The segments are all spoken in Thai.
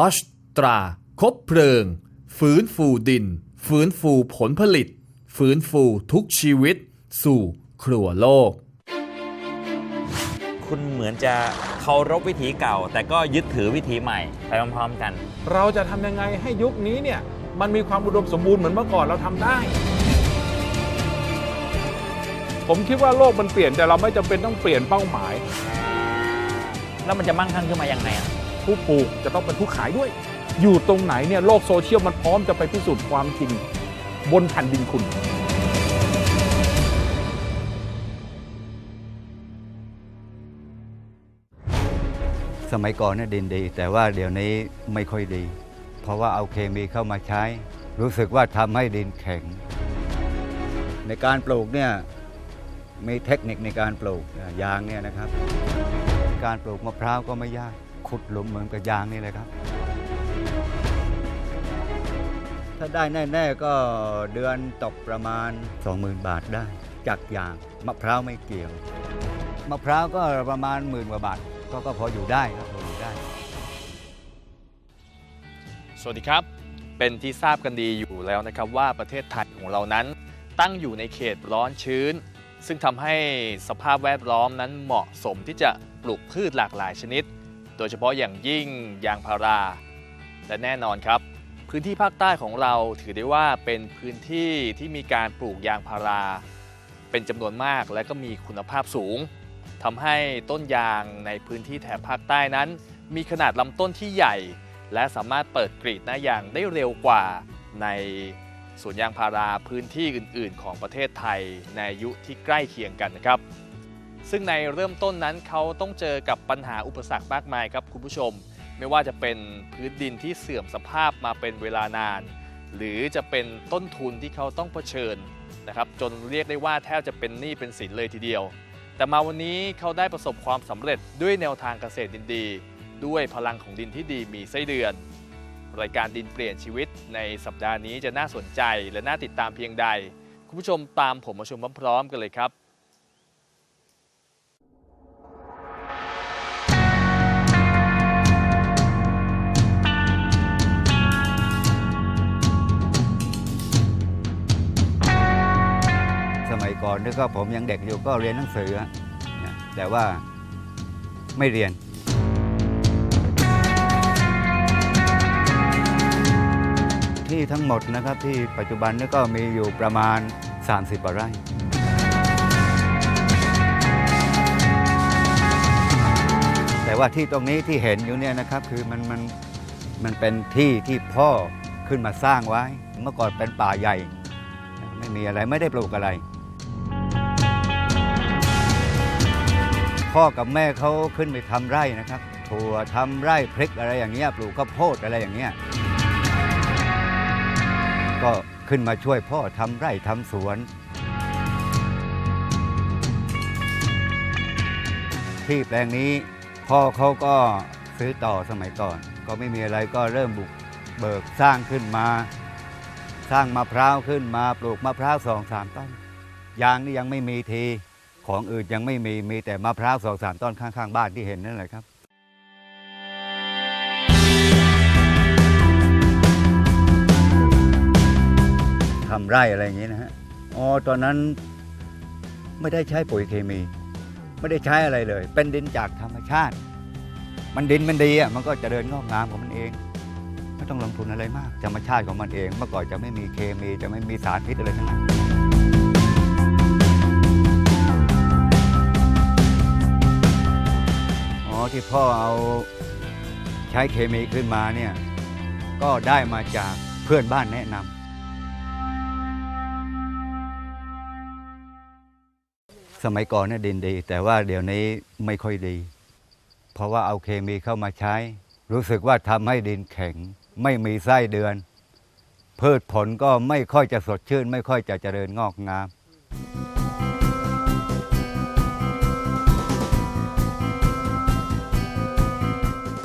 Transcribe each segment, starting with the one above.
อชตรา คบเพลิง ฟื้นฟูดิน ฟื้นฟูผลผลิต ฟื้นฟูทุกชีวิต สู่ครัวโลก คุณเหมือนจะเคารพวิถีเก่า แต่ก็ยึดถือวิถีใหม่ไปพร้อมๆกัน เราจะทำยังไงให้ยุคนี้เนี่ยมันมีความอุดมสมบูรณ์เหมือนเมื่อก่อนเราทำได้ ผมคิดว่าโลกมันเปลี่ยนแต่เราไม่จำเป็นต้องเปลี่ยนเป้าหมาย แล้วมันจะมั่งคั่งขึ้นมายังไงอะ ผู้ปลูกจะต้องเป็นผู้ขายด้วย อยู่ตรงไหนเนี่ยโลกโซเชียลมันพร้อมจะไปพิสูจน์ความจริงบนแผ่นดินคุณสมัยก่อนเนี่ยดินดี แต่ว่าเดี๋ยวนี้ไม่ค่อยดี เพราะว่าเอาเคมีเข้ามาใช้ รู้สึกว่าทำให้ดินแข็ง ในการปลูกเนี่ยมีเทคนิคในการปลูกยางเนี่ยนะครับ การปลูกมะพร้าวก็ไม่ยาก ขุดหลุมเหมือนกับยางนี่เลยครับ ถ้าได้แน่ ๆ ก็เดือนตกประมาณ 20,000 บาทได้ จากยางมะพร้าวไม่เกี่ยว มะพร้าวก็ประมาณหมื่นกว่าบาทก็ก็พออยู่ได้ครับพออยู่ได้ สวัสดีครับ เป็นที่ทราบกันดีอยู่แล้วนะครับว่าประเทศไทยของเรานั้น ตั้งอยู่ในเขตร้อนชื้น ซึ่งทำให้สภาพแวดล้อมนั้นเหมาะสมที่จะปลูกพืชหลากหลายชนิด โดยเฉพาะอย่างยิ่งยางพารา และแน่นอนครับ พื้นที่ภาคใต้ของเราถือได้ว่าเป็นพื้นที่ที่มีการปลูกยางพารา เป็นจำนวนมากและก็มีคุณภาพสูงทำให้ต้นยางในพื้นที่แถบภาคใต้นั้น มีขนาดลำต้นที่ใหญ่ และสามารถเปิดกรีดหน้ายางได้เร็วกว่าในสวนยางพาราพื้นที่อื่น ๆ ของประเทศไทยในอายุที่ใกล้เคียงกันนะครับ ซึ่งในเริ่มต้นนั้นเขาต้องเจอกับปัญหาอุปสรรคมากมายครับคุณผู้ชม ไม่ว่าจะเป็นพื้นดินที่เสื่อมสภาพมาเป็นเวลานาน หรือจะเป็นต้นทุนที่เขาต้องเผชิญนะครับจนเรียกได้ว่าแทบจะเป็นหนี้เป็นสินเลยทีเดียว แต่มาวันนี้เขาได้ประสบความสำเร็จด้วยแนวทางเกษตรดินดี ด้วยพลังของดินที่ดีมีไส้เดือน รายการดินเปลี่ยนชีวิตในสัปดาห์นี้จะน่าสนใจและน่าติดตามเพียงใด คุณผู้ชมตามผมมาชมพร้อมๆกันเลยครับ ก่อนนี่ก็ผมยังเด็กอยู่ก็เรียนหนังสือนะแต่ว่าไม่เรียน ที่ทั้งหมดนะครับที่ปัจจุบันนี่ก็มีอยู่ประมาณ 30กว่าไร่แต่ว่าที่ตรงนี้ที่เห็นอยู่เนี่ยนะครับคือมันมันมันเป็นที่ที่พ่อขึ้นมาสร้างไว้ เมื่อก่อนเป็นป่าใหญ่ ไม่มีอะไรไม่ได้ปลูกอะไร พ่อกับแม่เขาขึ้นไปทำไร่นะครับถั่วทำไร่พริกอะไรอย่างเงี้ยปลูกข้าวโพดอะไรอย่างเงี้ยก็ขึ้นมาช่วยพ่อทำไร่ทำสวน ที่แปลงนี้พ่อเขาก็ซื้อต่อสมัยก่อน ก็ไม่มีอะไรก็เริ่มบุกเบิกสร้างขึ้นมา สร้างมะพร้าวขึ้นมาปลูกมะพร้าวสองสามต้นยางนี่ยังไม่มีที ของอื่นยังไม่มีมีแต่มะพร้าวสองสามต้นข้างๆ บ้านที่เห็นนั่นแหละครับทำไร่อะไรอย่างนี้นะฮะอ๋อตอนนั้นไม่ได้ใช้ปุ๋ยเคมี ไม่ได้ใช้อะไรเลย เป็นดินจากธรรมชาติ มันดินมันดีอะมันก็จะเดินงอกงามของมันเองไม่ต้องลงทุนอะไรมากธรรมชาติของมันเอง เมื่อก่อนจะไม่มีเคมีจะไม่มีสารพิษอะไรทั้งนั้น ที่พ่อเอาใช้เคมีขึ้นมาเนี่ยก็ได้มาจากเพื่อนบ้านแนะนำสมัยก่อนเนี่ยดินดี แต่ว่าเดี๋ยวนี้ไม่ค่อยดี เพราะว่าเอาเคมีเข้ามาใช้ รู้สึกว่าทำให้ดินแข็ง ไม่มีไส้เดือน พืชผลก็ไม่ค่อยจะสดชื่น ไม่ค่อยจะเจริญงอกงาม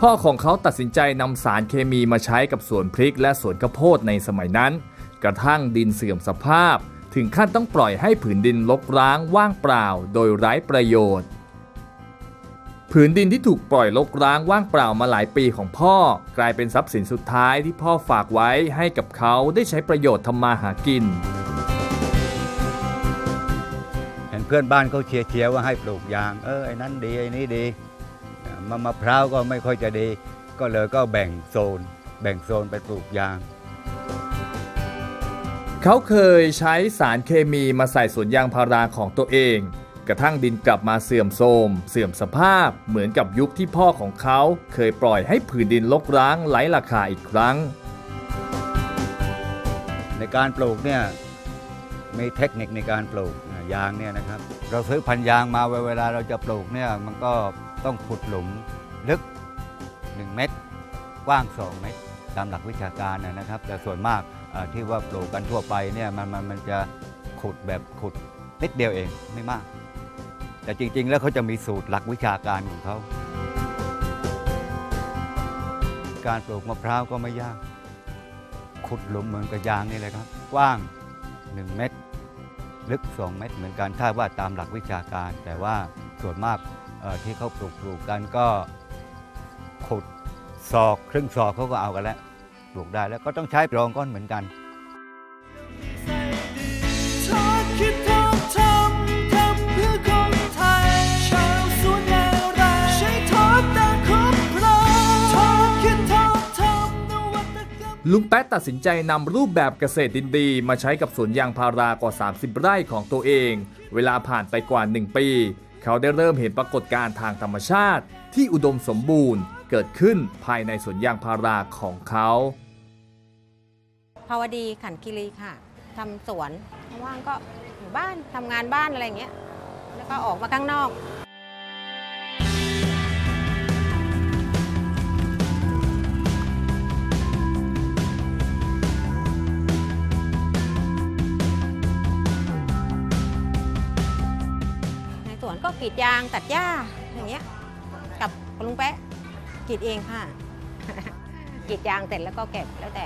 พ่อของเขาตัดสินใจนำสารเคมีมาใช้กับสวนพริกและสวนข้าวโพดในสมัยนั้น กระทั่งดินเสื่อมสภาพ ถึงขั้นต้องปล่อยให้ผืนดินรกร้างว่างเปล่า โดยไร้ประโยชน์ ผืนดินที่ถูกปล่อยรกร้างว่างเปล่ามาหลายปีของพ่อ กลายเป็นทรัพย์สินสุดท้ายที่พ่อฝากไว้ให้กับเขาได้ใช้ประโยชน์ทำมาหากินเห็นเพื่อนบ้านเขาเชียร์เชียร์ว่าให้ปลูกยาง เออไอ้นั้นดีไอ้นี้ดี มะมะพร้าวก็ไม่ค่อยจะดี ก็เลยก็แบ่งโซน แบ่งโซนไปปลูกยาง เขาเคยใช้สารเคมีมาใส่สวนยางพาราของตัวเอง กระทั่งดินกลับมาเสื่อมโทรมเสื่อมสภาพเหมือนกับยุคที่พ่อของเขา เคยปล่อยให้ผืนดินรกร้างไร้ราคาอีกครั้ง ในการปลูกเนี่ยมีเทคนิคในการปลูกอะยางเนี่ยนะครับ เราซื้อพันธุ์ยางมาเวลาเราจะปลูกเนี่ยมันก็ ต้องขุดหลุมลึก 1 เมตร กว้าง 2 เมตร ตามหลักวิชาการนะครับ แต่ส่วนมากที่ว่าปลูกกันทั่วไปเนี่ยมันมันมันจะขุดแบบขุดนิดเดียวเองไม่มาก แต่จริง ๆ แล้วเขาจะมีสูตรหลักวิชาการของเขาการปลูกมะพร้าวก็ไม่ยาก ขุดหลุมเหมือนกับยางนี่เลยครับ กว้าง 1 เมตร ลึก 2 เมตร เหมือนกันถ้าว่าตามหลักวิชาการ แต่ว่าส่วนมาก เอ่อที่เขาปลูกปลูกกันก็ขุดศอกครึ่งศอกเขาก็เอากันแล้วปลูกได้แล้วก็ต้องใช้รองก้อนเหมือนกันลุงแป๊ะตัดสินใจนำรูปแบบเกษตรดินดีมาใช้กับสวนยางพารากว่า 30 ไร่ของตัวเอง เวลาผ่านไปกว่า 1 ปี เขาได้เริ่มเห็นปรากฏการณ์ทางธรรมชาติที่อุดมสมบูรณ์เกิดขึ้นภายในสวนยางพาราของเขาภาวดีขันธ์คีรีค่ะทำสวนว่างก็อยู่บ้านทำงานบ้านอะไรอย่างเงี้ยแล้วก็ออกมาข้างนอก กรีดยางตัดหญ้าอย่างเงี้ยกับลุงแปะกรีดเองค่ะกรีดยางเสร็จแล้วก็เก็บแล้วแต่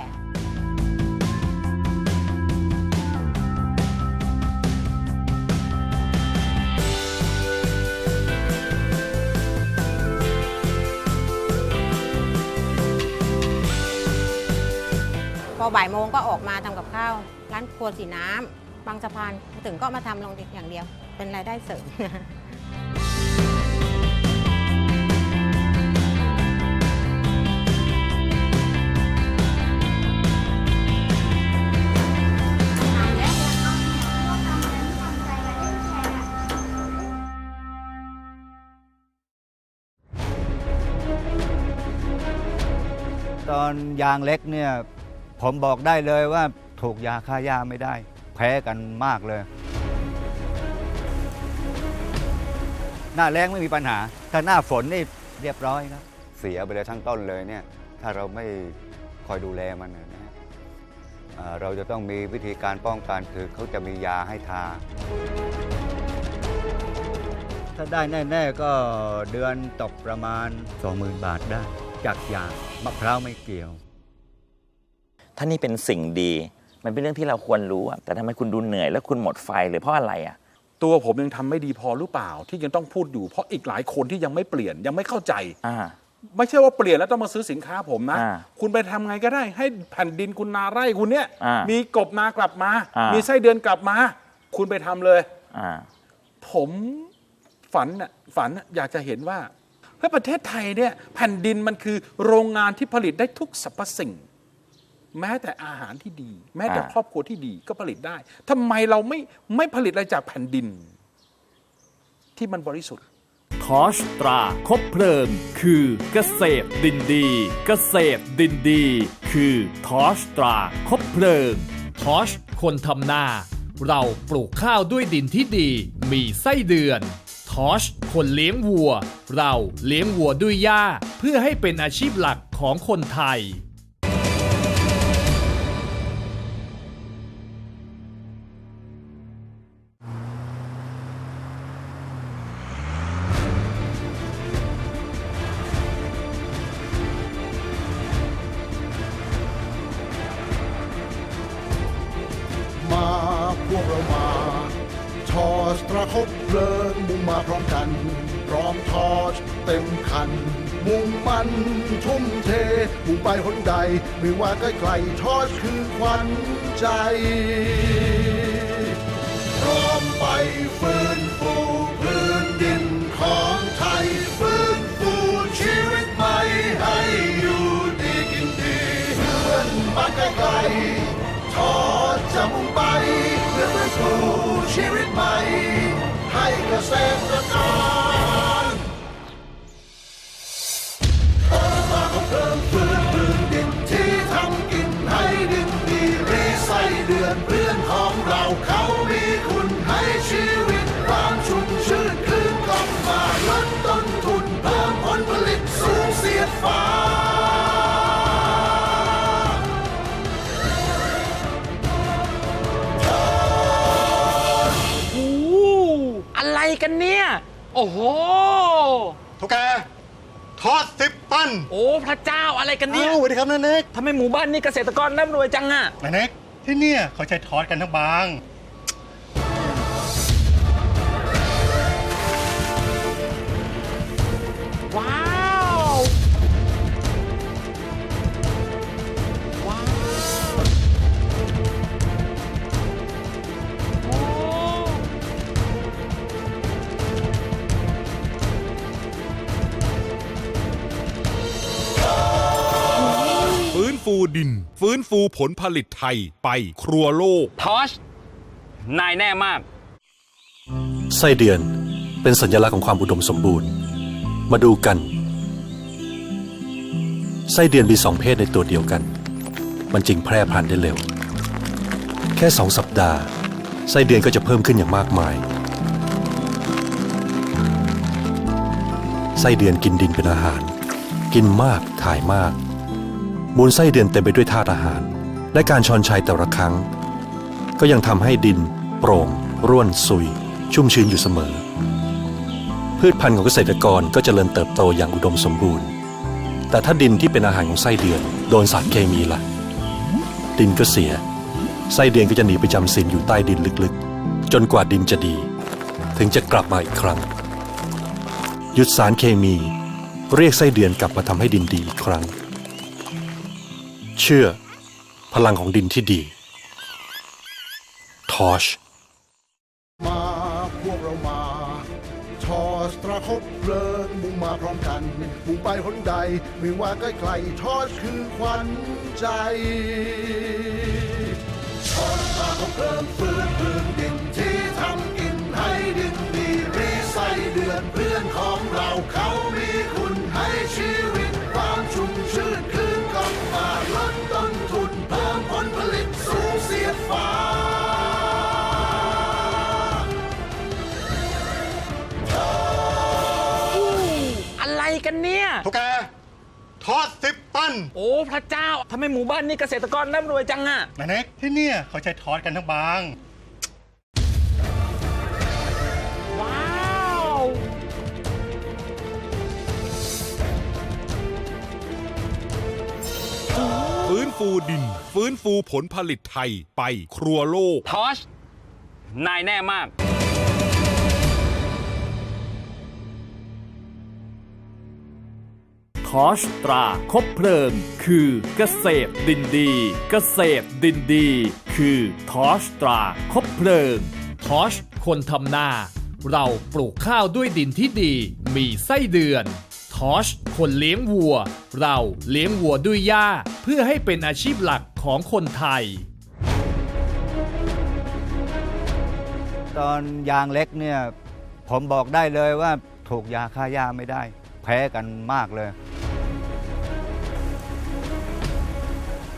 พอบ่ายโมงก็ออกมาทำกับข้าว ร้านครัวสีน้ำบางสะพานถึงก็มาทำลงอย่างเดียว เป็นรายได้เสริม อนยางเล็กเนี่ยผมบอกได้เลยว่าถูกยาฆ่าหญ้าไม่ได้ แพ้กันมากเลย หน้าแรงไม่มีปัญหา ถ้าหน้าฝนนี่เรียบร้อยครับ เสียไปเลยทั้งต้นเลยเนี่ยถ้าเราไม่คอยดูแลมันนะนะเอ่อเราจะต้องมีวิธีการป้องกันคือเขาจะมียาให้ทา ถ้าได้แน่ ๆ ก็เดือนตกประมาณ 20,000 บาทได้ จากยางมะพร้าวไม่เกี่ยว ถ้านี่เป็นสิ่งดี มันเป็นเรื่องที่เราควรรู้อะแต่ทำไมคุณดูเหนื่อยแล้วคุณหมดไฟเลยเพราะอะไรอะตัวผมยังทำไม่ดีพอหรือเปล่า ที่ยังต้องพูดอยู่เพราะอีกหลายคนที่ยังไม่เปลี่ยนยังไม่เข้าใจ อ่า ไม่ใช่ว่าเปลี่ยนแล้วต้องมาซื้อสินค้าผมนะ อ่าคุณไปทำไงก็ได้ ให้แผ่นดินคุณนาไร่คุณเนี่ยมีกบนากลับมา อ่ามี มีไส้เดือนกลับมา คุณไปทำเลย อ่า ผมฝันน่ะฝันน่ะอยากจะเห็นว่า เฮ้ยประเทศไทยเนี่ยแผ่นดินมันคือโรงงานที่ผลิตได้ทุกสรรพสิ่ง แม้แต่อาหารที่ดี แม้แต่ครอบครัวที่ดีก็ผลิตได้ทำไมเราไม่ไม่ผลิตอะไรจากแผ่นดิน ที่มันบริสุทธิ์ทอชตราคบเพลิง คือเกษตรดินดี เกษตรดินดี คือทอชตราคบเพลิงทอชคนทำนา เราปลูกข้าวด้วยดินที่ดี มีไส้เดือน ทอชคนเลี้ยงวัว เราเลี้ยงวัวด้วยหญ้า เพื่อให้เป็นอาชีพหลักของคนไทย สตราคบเพลิงมุ่งมาพร้อมกัน พร้อมทอดเต็มคัน มุ่งมันทุ่มเทมุ่งไปหนใด ไม่ว่าใกล้ๆทอดคือควันใจ พร้อมไปฟื้นฟูพื้นดินของไทยฟื้นฟูชีวิตใหม่ให้อยู่ดีกินดีเพื่อนบ้านใกล้ๆทอดจะมุ่งไปเพื่อฟื้นฟู ชีวิตใหม่ใโอ้โหทุกแกทอดสิบตันโอ้ พระเจ้าอะไรกันเนี่ยอ้าวสวัสดีครับนาเน็กทำไมหมู่บ้านนี้เกษตรกรร่ำรวยจังอะนาเน็กที่เนี่ยเขาใช้ทอดกันทั้งบาง ดิน ฟื้นฟูผลผลิตไทยไปครัวโลก ทอช นายแน่มาก ไส้เดือนเป็นสัญลักษณ์ของความอุดมสมบูรณ์ มาดูกัน ไส้เดือนมีสองเพศในตัวเดียวกัน มันจึงแพร่พันธุ์ได้เร็ว แค่สองสัปดาห์ ไส้เดือนก็จะเพิ่มขึ้นอย่างมากมาย ไส้เดือนกินดินเป็นอาหาร กินมากถ่ายมาก มูลไส้เดือนเต็มไปด้วยธาตุอาหาร และการชอนชัยแต่ละครั้ง ก็ยังทำให้ดิน โปร่ง ร่วนซุย ชุ่มชื้นอยู่เสมอ พืชพันธุ์ของเกษตรกรก็จเจริญเติบโตอย่างอุดมสมบูรณ์ แต่ถ้าดินที่เป็นอาหารของไส้เดือน โดนสารเคมีล่ะ ดินก็เสีย ไส้เดือนก็จะหนีไปจำศีลอยู่ใต้ดินลึกๆ จนกว่าดินจะดี ถึงจะกลับมาอีกครั้ง หยุดสารเคมี เรียกไส้เดือนกลับมาทำให้ดินดีอีกครั้ง เชื่อ พลังของดินที่ดี ทอช มาพวกเรามา ทอสตระคบเพลิงมุ่งมาพร้อมกันมุ่งไปหนใดไม่ว่าใกล้ไกลทอสคือควันใจ ทอสตระคบเพลิงฟื้น โอ้พระเจ้าทำไมหมู่บ้านนี้เกษตรกรร่ำรวยจังอะนาเน็กที่เนี่ยเขาใช้ทอดกันทั้งบาง ว้าวฟื้นฟูดิน ฟื้นฟูผลผลิตไทยไปครัวโลก ทอชนายแน่มาก ทอชตราคบเพลิง คือเกษตรดินดี เกษตรดินดี คือทอชตราคบเพลิงทอชคนทำนา เราปลูกข้าวด้วยดินที่ดี มีไส้เดือนทอชคนเลี้ยงวัว เราเลี้ยงวัวด้วยหญ้า เพื่อให้เป็นอาชีพหลักของคนไทย ตอนยางเล็กเนี่ย ผมบอกได้เลยว่าถูกยาฆ่าหญ้าไม่ได้ พ้กันมากเลย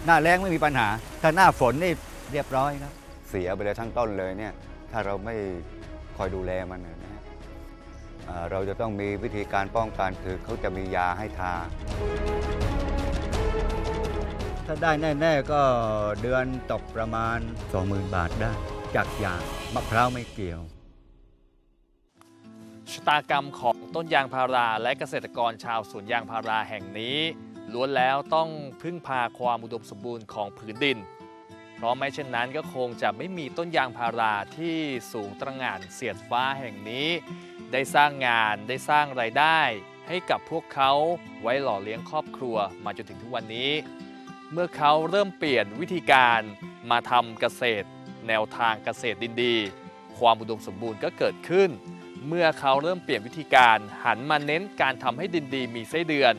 หน้าแรงไม่มีปัญหา ถ้าหน้าฝนนี่เรียบร้อยครับ เสียไปเลยทั้งต้นเลยเนี่ย ถ้าเราไม่คอยดูแลมันนะฮะอ่าเราจะต้องมีวิธีการป้องกันคือเขาจะมียาให้ทา ถ้าได้แน่ ๆ ก็เดือนตกประมาณ 20,000 บาทได้ จากยางมะพร้าวไม่เกี่ยว ชะตากรรมของต้นยางพาราและเกษตรกรชาวสวนยางพาราแห่งนี้ ล้วนแล้วต้องพึ่งพาความอุดมสมบูรณ์ของผืนดิน เพราะไม่เช่นนั้นก็คงจะไม่มีต้นยางพาราที่สูงตระหง่านเสียดฟ้าแห่งนี้ ได้สร้างงานได้สร้างรายได้ ให้กับพวกเขาไว้หล่อเลี้ยงครอบครัวมาจนถึงทุกวันนี้ เมื่อเขาเริ่มเปลี่ยนวิธีการมาทำเกษตร แนวทางเกษตรดินดี ความอุดมสมบูรณ์ก็เกิดขึ้น เมื่อเขาเริ่มเปลี่ยนวิธีการหันมาเน้นการทำให้ดินดีมีไส้เดือน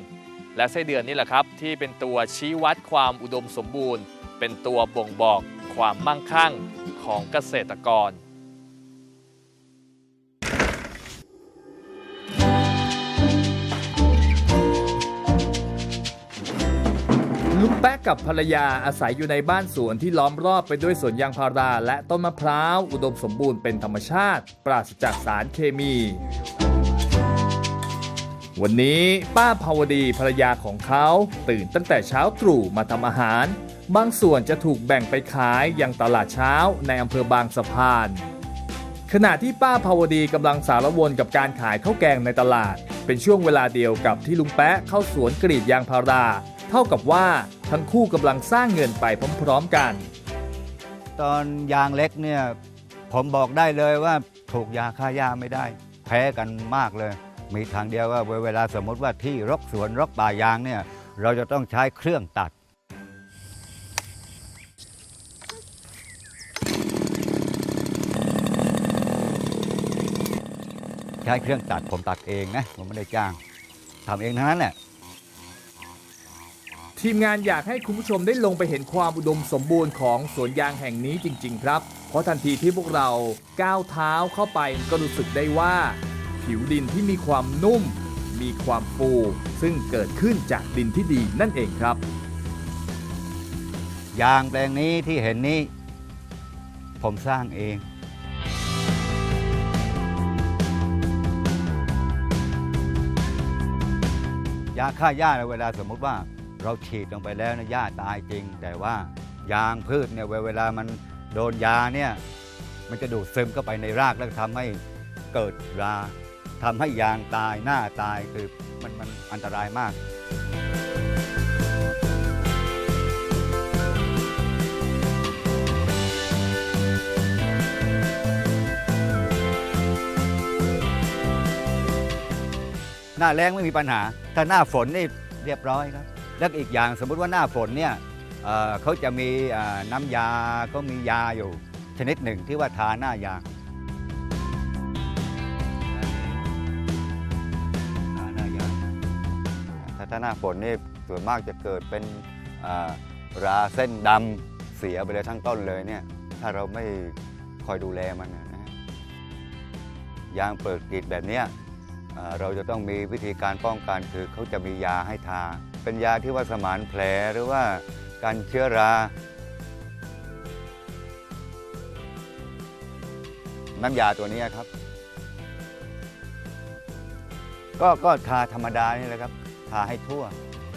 และไส้เดือนนี่แหละครับ ที่เป็นตัวชี้วัดความอุดมสมบูรณ์ เป็นตัวบ่งบอกความมั่งคั่งของเกษตรกร แป๊ะกับภรรยาอาศัยอยู่ในบ้านสวนที่ล้อมรอบไปด้วยสวนยางพาราและต้นมะพร้าว อุดมสมบูรณ์เป็นธรรมชาติ ปราศจากสารเคมี วันนี้ป้าภาวดีภรรยาของเขาตื่นตั้งแต่เช้าตรู่มาทำอาหาร บางส่วนจะถูกแบ่งไปขายยังตลาดเช้าในอำเภอบางสะพาน ขณะที่ป้าภาวดีกำลังสารวนกับการขายข้าวแกงในตลาด เป็นช่วงเวลาเดียวกับที่ลุงแป๊ะเข้าสวนกรีดยางพารา เท่ากับว่า ทั้งคู่กำลังสร้างเงินไปพร้อมๆกัน ตอนยางเล็กเนี่ยผมบอกได้เลยว่าถูกยาฆ่าหญ้าไม่ได้ แพ้กันมากเลย มีทางเดียวว่าเวลาสมมติว่าที่รกสวนรกป่ายางเนี่ยเราจะต้องใช้เครื่องตัด ใช้เครื่องตัดผมตัดเองนะผมไม่ได้จ้างทำเองทั้งนั้นแหละ ทีมงานอยากให้คุณผู้ชมได้ลงไปเห็นความอุดมสมบูรณ์ของสวนยางแห่งนี้จริง ๆ ครับ เพราะทันทีที่พวกเราก้าวเท้าเข้าไปก็รู้สึกได้ว่า ผิวดินที่มีความนุ่ม มีความฟู ซึ่งเกิดขึ้นจากดินที่ดีนั่นเองครับ ยางแปลงนี้ที่เห็นนี้ ผมสร้างเอง ยาฆ่าหญ้าเนี่ยเวลาสมมติว่า เราฉีดลงไปแล้วนะหญ้าตายจริง แต่ว่ายางพืชเนี่ยเวลามันโดนยาเนี่ยมันจะดูดซึมเข้าไปในรากแล้วทำให้เกิดราทำให้ยางตายหน้าตายคือมันมันอันตรายมาก หน้าแรงไม่มีปัญหา ถ้าหน้าฝนนี่เรียบร้อยครับ แล้วอีกอย่างสมมุติว่าหน้าฝนเนี่ยเเขาจะมีน้ำยาก็มียาอยู่ชนิดหนึ่งที่ว่าทาหน้ายางทาหน้ายางถ้าถ้าหน้าฝนนี่ส่วนมากจะเกิดเป็นราเส้นดำเสียไปเลยทั้งต้นเลยเนี่ยถ้าเราไม่คอยดูแลมันนะฮะยางเปิดกรีดแบบนี้เราจะต้องมีวิธีการป้องกันคือเขาจะมียาให้ทา เป็นยาที่ว่าสมานแผลหรือว่าการเชื้อรา น้ำยาตัวนี้ครับ ก็ก็ทาธรรมดานี่แหละครับ ทาให้ทั่ว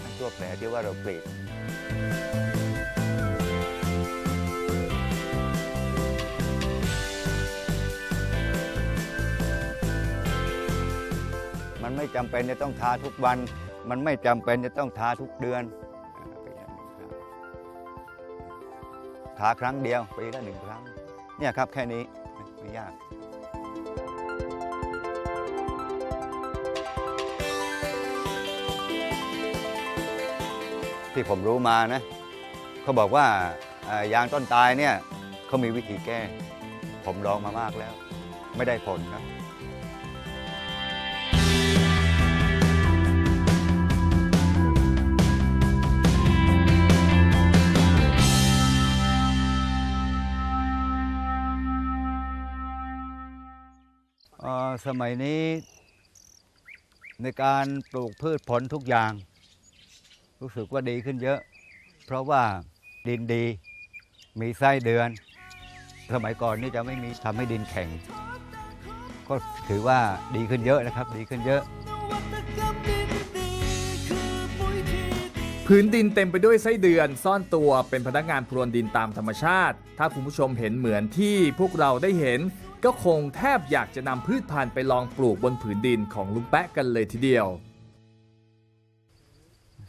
ให้ทั่วแผลที่ว่าเรากรีดมันไม่จำเป็นจะต้องทาทุกวัน มันไม่จำเป็นจะต้องทาทุกเดือน ทาครั้งเดียวปีละหนึ่งครั้ง เนี่ยครับแค่นี้ไม่ยากที่ผมรู้มานะเขาบอกว่ายางต้นตายเนี่ยเขามีวิธีแก้ ผมลองมามากแล้ว ไม่ได้ผลครับ สมัยนี้ในการปลูกพืชผลทุกอย่าง รู้สึกว่าดีขึ้นเยอะ เพราะว่าดินดีมีไส้เดือน สมัยก่อนนี่จะไม่มีทำให้ดินแข็ง ก็ถือว่าดีขึ้นเยอะนะครับ ดีขึ้นเยอะ พื้นดินเต็มไปด้วยไส้เดือนซ่อนตัวเป็นพนักงานพรวนดินตามธรรมชาติ ถ้าคุณผู้ชมเห็นเหมือนที่พวกเราได้เห็น ก็คงแทบอยากจะนำพืชพันธุ์ไปลองปลูกบนผืนดินของลุงแปะกันเลยทีเดียว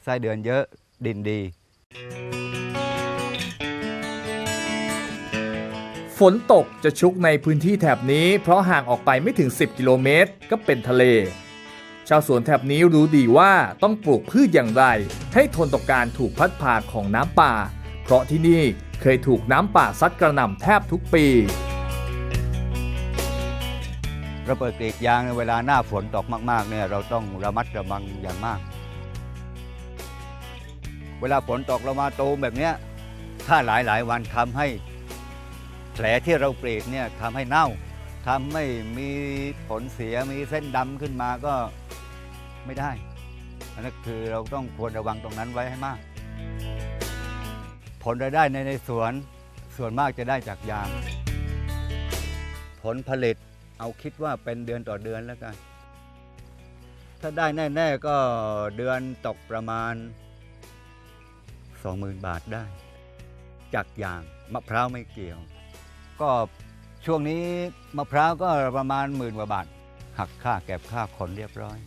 ไส้เดือนเยอะดินดี ฝนตกจะชุกในพื้นที่แถบนี้เพราะห่างออกไปไม่ถึง 10 กิโลเมตร ก็เป็นทะเล ชาวสวนแถบนี้รู้ดีว่าต้องปลูกพืชอย่างไร ให้ทนต่อการถูกพัดพาของน้ำป่า เพราะที่นี่เคยถูกน้ำป่าซัดกระหน่ำแทบทุกปีเราเปิดกรีดยางในเวลาหน้าฝนตกมากๆเนี่ยเราต้องระมัดระวังอย่างมาก เวลาฝนตกเรามาตูมแบบเนี้ยถ้าหลายๆวันทำให้แผลที่เรากรีดเนี่ยทำให้เน่าทำให้มีผลเสียมีเส้นดำขึ้นมาก็ไม่ได้อันนั้นคือเราต้องควรระวังตรงนั้นไว้ให้มาก ผลรายได้ในในสวนส่วนมากจะได้จากยาง ผลผลิต เอาคิดว่าเป็นเดือนต่อเดือนแล้วกัน ถ้าได้แน่ๆก็เดือนตกประมาณ 20,000 บาทได้ จากยางมะพร้าวไม่เกี่ยว ก็ช่วงนี้มะพร้าวก็ประมาณหมื่นกว่าบาท หักค่าเก็บค่าขนเรียบร้อย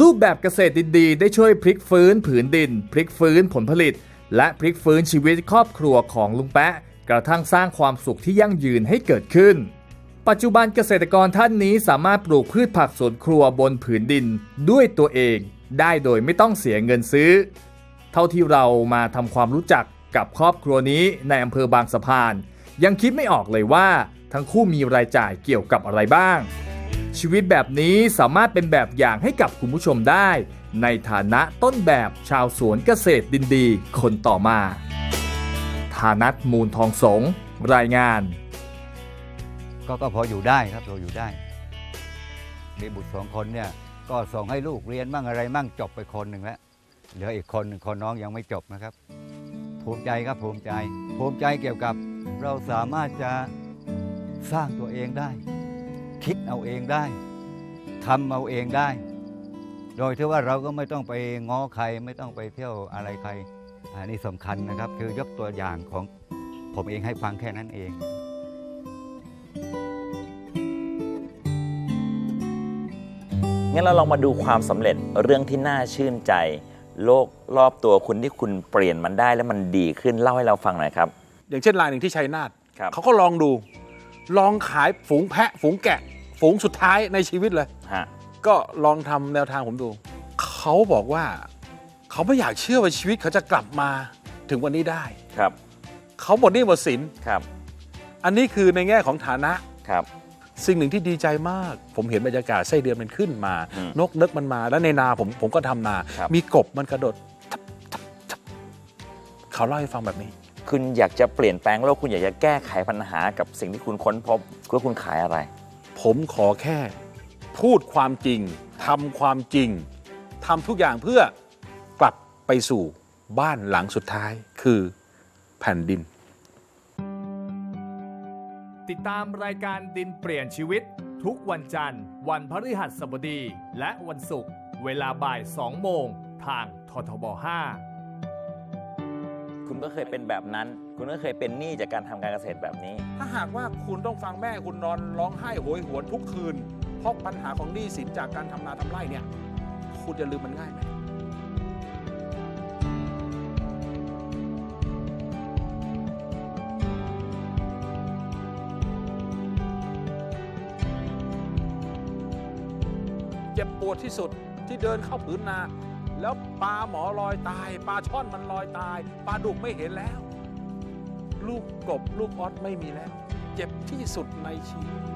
รูปแบบเกษตรดีๆ ได้ช่วยพลิกฟื้นผืนดิน พลิกฟื้นผลผลิต และพลิกฟื้นชีวิตครอบครัวของลุงแปะ กระทั่งสร้างความสุขที่ยั่งยืนให้เกิดขึ้น ปัจจุบันเกษตรกรท่านนี้สามารถปลูกพืชผักสวนครัวบนผืนดินด้วยตัวเองได้โดยไม่ต้องเสียเงินซื้อ เท่าที่เรามาทำความรู้จักกับครอบครัวนี้ในอำเภอบางสะพาน ยังคิดไม่ออกเลยว่าทั้งคู่มีรายจ่ายเกี่ยวกับอะไรบ้าง ชีวิตแบบนี้สามารถเป็นแบบอย่างให้กับคุณผู้ชมได้ ในฐานะต้นแบบชาวสวนเกษตรดินดีคนต่อมา ฐานัทมูลทองสงรายงาน ก็ก็พออยู่ได้ครับเราอยู่ได้มีบุตรสองคนเนี่ยก็ส่งให้ลูกเรียนมั่งอะไรมั่งจบไปคนหนึ่งแล้วเหลืออีกคนหนึ่งคนน้องยังไม่จบนะครับ ภูมิใจครับภูมิใจ ภูมิใจเกี่ยวกับเราสามารถจะสร้างตัวเองได้ คิดเอาเองได้ทำเอาเองได้ โดยที่ว่าเราก็ไม่ต้องไปง้อใครไม่ต้องไปเที่ยวอะไรใครอันนี้สำคัญนะครับ คือยกตัวอย่างของผมเองให้ฟังแค่นั้นเอง งั้นเราลองมาดูความสำเร็จเรื่องที่น่าชื่นใจ โลกรอบตัวคุณที่คุณเปลี่ยนมันได้แล้วมันดีขึ้นเล่าให้เราฟังหน่อยครับ อย่างเช่นรายหนึ่งที่ชัยนาทครับเขาก็ลองดู ลองขายฝูงแพะ ฝูงแกะ ฝูงสุดท้ายในชีวิตเลยฮะก็ลองทำแนวทางผมดู เขาบอกว่า เขาไม่อยากเชื่อว่าชีวิตเขาจะกลับมาถึงวันนี้ได้ครับ เขาหมดหนี้หมดสินครับ อันนี้คือในแง่ของฐานะครับ สิ่งหนึ่งที่ดีใจมาก ผมเห็นบรรยากาศไส้เดือนมันขึ้นมาอืมนกนึกมันมา แล้วในนาผมผมก็ทำนาครับมีกบมันกระโดดทับทับทับเขาเล่าให้ฟังแบบนี้ คุณอยากจะเปลี่ยนแปลงโลกคุณอยากจะแก้ไขปัญหากับสิ่งที่คุณค้นพบว่าคุณขายอะไร ผมขอแค่ พูดความจริงทำความจริงทำทุกอย่างเพื่อกลับไปสู่บ้านหลังสุดท้ายคือแผ่นดิน ติดตามรายการดินเปลี่ยนชีวิต ทุกวันจันทร์ วันพฤหัสบดี และวันศุกร์เวลาบ่าย 2 โมง ทางททบ 5 คุณก็เคยเป็นแบบนั้น คุณก็เคยเป็นหนี้จากการทำการเกษตรแบบนี้ ถ้าหากว่าคุณต้องฟังแม่คุณนอนร้องไห้โหยหวนทุกคืน เพราะปัญหาของหนี้สินจากการทำนาทำไร่เนี่ย คุณจะลืมมันง่ายไหม ปวดที่สุดที่เดินเข้าผืนนา แล้วปลาหมอลอยตายปลาช่อนมันลอยตายปลาดุกไม่เห็นแล้ว ลูกกบลูกออสไม่มีแล้ว เจ็บที่สุดในชีวิต